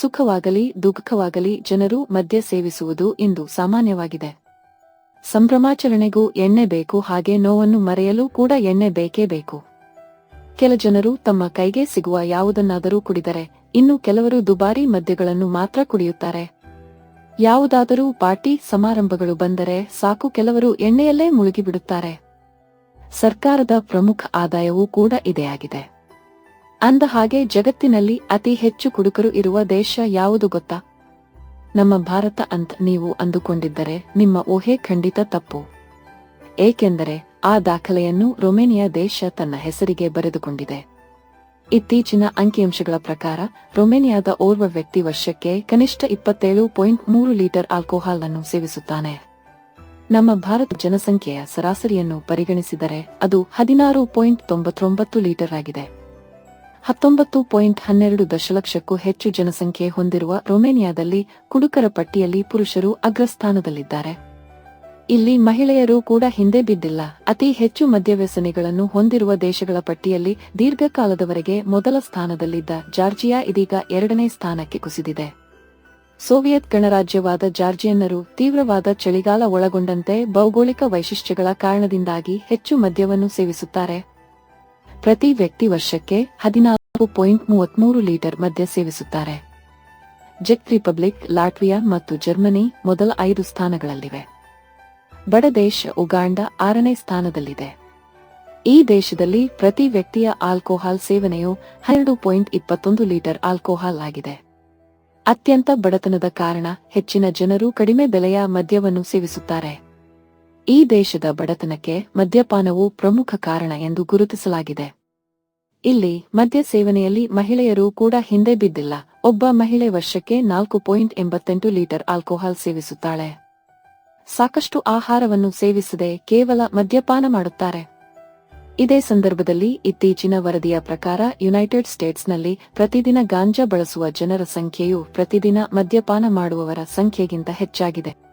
ಸುಖವಾಗಲಿ, ದುಃಖವಾಗಲಿ ಜನರು ಮದ್ಯ ಸೇವಿಸುವುದು ಇಂದು ಸಾಮಾನ್ಯವಾಗಿದೆ. ಸಂಭ್ರಮಾಚರಣೆಗೂ ಎಣ್ಣೆ ಬೇಕು, ಹಾಗೆ ನೋವನ್ನು ಮರೆಯಲು ಕೂಡ ಎಣ್ಣೆ ಬೇಕೇ ಬೇಕು. ಕೆಲ ಜನರು ತಮ್ಮ ಕೈಗೆ ಸಿಗುವ ಯಾವುದನ್ನಾದರೂ ಕುಡಿದರೆ, ಇನ್ನು ಕೆಲವರು ದುಬಾರಿ ಮದ್ಯಗಳನ್ನು ಮಾತ್ರ ಕುಡಿಯುತ್ತಾರೆ. ಯಾವುದಾದರೂ ಪಾರ್ಟಿ ಸಮಾರಂಭಗಳು ಬಂದರೆ ಸಾಕು, ಕೆಲವರು ಎಣ್ಣೆಯಲ್ಲೇ ಮುಳುಗಿಬಿಡುತ್ತಾರೆ. ಸರ್ಕಾರದ ಪ್ರಮುಖ ಆದಾಯವೂ ಕೂಡ ಇದೇ ಅಂದ ಹಾಗೆ ಜಗತ್ತಿನಲ್ಲಿ ಅತಿ ಹೆಚ್ಚು ಕುಡುಕರು ಇರುವ ದೇಶ ಯಾವುದು ಗೊತ್ತಾ? ನಮ್ಮ ಭಾರತ ಅಂತ ನೀವು ಅಂದುಕೊಂಡಿದ್ದರೆ ನಿಮ್ಮ ಊಹೆ ಖಂಡಿತ ತಪ್ಪು. ಏಕೆಂದರೆ ಆ ದಾಖಲೆಯನ್ನು ರೊಮೇನಿಯಾ ದೇಶ ತನ್ನ ಹೆಸರಿಗೆ ಬರೆದುಕೊಂಡಿದೆ. ಇತ್ತೀಚಿನ ಅಂಕಿಅಂಶಗಳ ಪ್ರಕಾರ, ರೊಮೇನಿಯಾದ ಓರ್ವ ವ್ಯಕ್ತಿ ವರ್ಷಕ್ಕೆ ಕನಿಷ್ಠ ಇಪ್ಪತ್ತೇಳು ಪಾಯಿಂಟ್ ಮೂರು ಲೀಟರ್ ಆಲ್ಕೋಹಾಲ್ ಅನ್ನು ಸೇವಿಸುತ್ತಾನೆ. ನಮ್ಮ ಭಾರತ ಜನಸಂಖ್ಯೆಯ ಸರಾಸರಿಯನ್ನು ಪರಿಗಣಿಸಿದರೆ ಅದು ಹದಿನಾರು ಪಾಯಿಂಟ್ ತೊಂಬತ್ತೊಂಬತ್ತು ಲೀಟರ್ ಆಗಿದೆ. ಹತ್ತೊಂಬತ್ತು ಪಾಯಿಂಟ್ ಹನ್ನೆರಡು ದಶಲಕ್ಷಕ್ಕೂ ಹೆಚ್ಚು ಜನಸಂಖ್ಯೆ ಹೊಂದಿರುವ ರೊಮೇನಿಯಾದಲ್ಲಿ ಕುಡುಕರ ಪಟ್ಟಿಯಲ್ಲಿ ಪುರುಷರು ಅಗ್ರಸ್ಥಾನದಲ್ಲಿದ್ದಾರೆ. ಇಲ್ಲಿ ಮಹಿಳೆಯರು ಕೂಡ ಹಿಂದೆ ಬಿದ್ದಿಲ್ಲ. ಅತಿ ಹೆಚ್ಚು ಮದ್ಯವ್ಯಸನಿಗಳನ್ನು ಹೊಂದಿರುವ ದೇಶಗಳ ಪಟ್ಟಿಯಲ್ಲಿ ದೀರ್ಘಕಾಲದವರೆಗೆ ಮೊದಲ ಸ್ಥಾನದಲ್ಲಿದ್ದ ಜಾರ್ಜಿಯಾ ಇದೀಗ ಎರಡನೇ ಸ್ಥಾನಕ್ಕೆ ಕುಸಿದಿದೆ. ಸೋವಿಯತ್ ಗಣರಾಜ್ಯವಾದ ಜಾರ್ಜಿಯನ್ನರು ತೀವ್ರವಾದ ಚಳಿಗಾಲ ಒಳಗೊಂಡಂತೆ ಭೌಗೋಳಿಕ ವೈಶಿಷ್ಟ್ಯಗಳ ಕಾರಣದಿಂದಾಗಿ ಹೆಚ್ಚು ಮದ್ಯವನ್ನು ಸೇವಿಸುತ್ತಾರೆ. ಪ್ರತಿ ವ್ಯಕ್ತಿ ವರ್ಷಕ್ಕೆ ಹದಿನಾಲ್ಕು ಪಾಯಿಂಟ್ ಮೂವತ್ಮೂರು ಲೀಟರ್ ಮದ್ಯ ಸೇವಿಸುತ್ತಾರೆ. ಜೆಕ್ ರಿಪಬ್ಲಿಕ್, ಲಾಟ್ವಿಯಾ ಮತ್ತು ಜರ್ಮನಿ ಮೊದಲ ಐದು ಸ್ಥಾನಗಳಲ್ಲಿವೆ. ಬಡ ದೇಶ ಉಗಾಂಡ ಆರನೇ ಸ್ಥಾನದಲ್ಲಿದೆ. ಈ ದೇಶದಲ್ಲಿ ಪ್ರತಿ ವ್ಯಕ್ತಿಯ ಆಲ್ಕೋಹಾಲ್ ಸೇವನೆಯು ಹನ್ನೆರಡು ಪಾಯಿಂಟ್ ಇಪ್ಪತ್ತೊಂದು ಲೀಟರ್ ಆಲ್ಕೋಹಾಲ್ ಆಗಿದೆ. ಅತ್ಯಂತ ಬಡತನದ ಕಾರಣ ಹೆಚ್ಚಿನ ಜನರು ಕಡಿಮೆ ಬೆಲೆಯ ಮದ್ಯವನ್ನು ಸೇವಿಸುತ್ತಾರೆ. ಈ ದೇಶದ ಬಡತನಕ್ಕೆ ಮದ್ಯಪಾನವು ಪ್ರಮುಖ ಕಾರಣ ಎಂದು ಗುರುತಿಸಲಾಗಿದೆ. ಇಲ್ಲಿ ಮದ್ಯ ಸೇವನೆಯಲ್ಲಿ ಮಹಿಳೆಯರು ಕೂಡ ಹಿಂದೆ ಬಿದ್ದಿಲ್ಲ. ಒಬ್ಬ ಮಹಿಳೆ ವರ್ಷಕ್ಕೆ ನಾಲ್ಕು ಪಾಯಿಂಟ್ ಎಂಬತ್ತೆಂಟು ಲೀಟರ್ ಆಲ್ಕೋಹಾಲ್ ಸೇವಿಸುತ್ತಾಳೆ. ಸಾಕಷ್ಟು ಆಹಾರವನ್ನು ಸೇವಿಸದೆ ಕೇವಲ ಮದ್ಯಪಾನ ಮಾಡುತ್ತಾರೆ. ಇದೇ ಸಂದರ್ಭದಲ್ಲಿ ಇತ್ತೀಚಿನ ವರದಿಯ ಪ್ರಕಾರ ಯುನೈಟೆಡ್ ಸ್ಟೇಟ್ಸ್ನಲ್ಲಿ ಪ್ರತಿದಿನ ಗಾಂಜಾ ಬಳಸುವ ಜನರ ಸಂಖ್ಯೆಯು ಪ್ರತಿದಿನ ಮದ್ಯಪಾನ ಮಾಡುವವರ ಸಂಖ್ಯೆಗಿಂತ ಹೆಚ್ಚಾಗಿದೆ.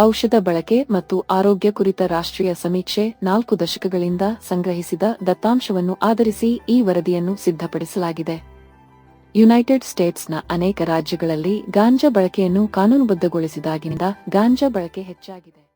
ಔಷಧ ಬಳಕೆ ಮತ್ತು ಆರೋಗ್ಯ ಕುರಿತ ರಾಷ್ಟ್ರೀಯ ಸಮೀಕ್ಷೆ ನಾಲ್ಕು ದಶಕಗಳಿಂದ ಸಂಗ್ರಹಿಸಿದ ದತ್ತಾಂಶವನ್ನು ಆಧರಿಸಿ ಈ ವರದಿಯನ್ನು ಸಿದ್ಧಪಡಿಸಲಾಗಿದೆ. ಯುನೈಟೆಡ್ ಸ್ಟೇಟ್ಸ್ನ ಅನೇಕ ರಾಜ್ಯಗಳಲ್ಲಿ ಗಾಂಜಾ ಬಳಕೆಯನ್ನು ಕಾನೂನುಬದ್ಧಗೊಳಿಸಿದಾಗಿನಿಂದ ಗಾಂಜಾ ಬಳಕೆ ಹೆಚ್ಚಾಗಿದೆ.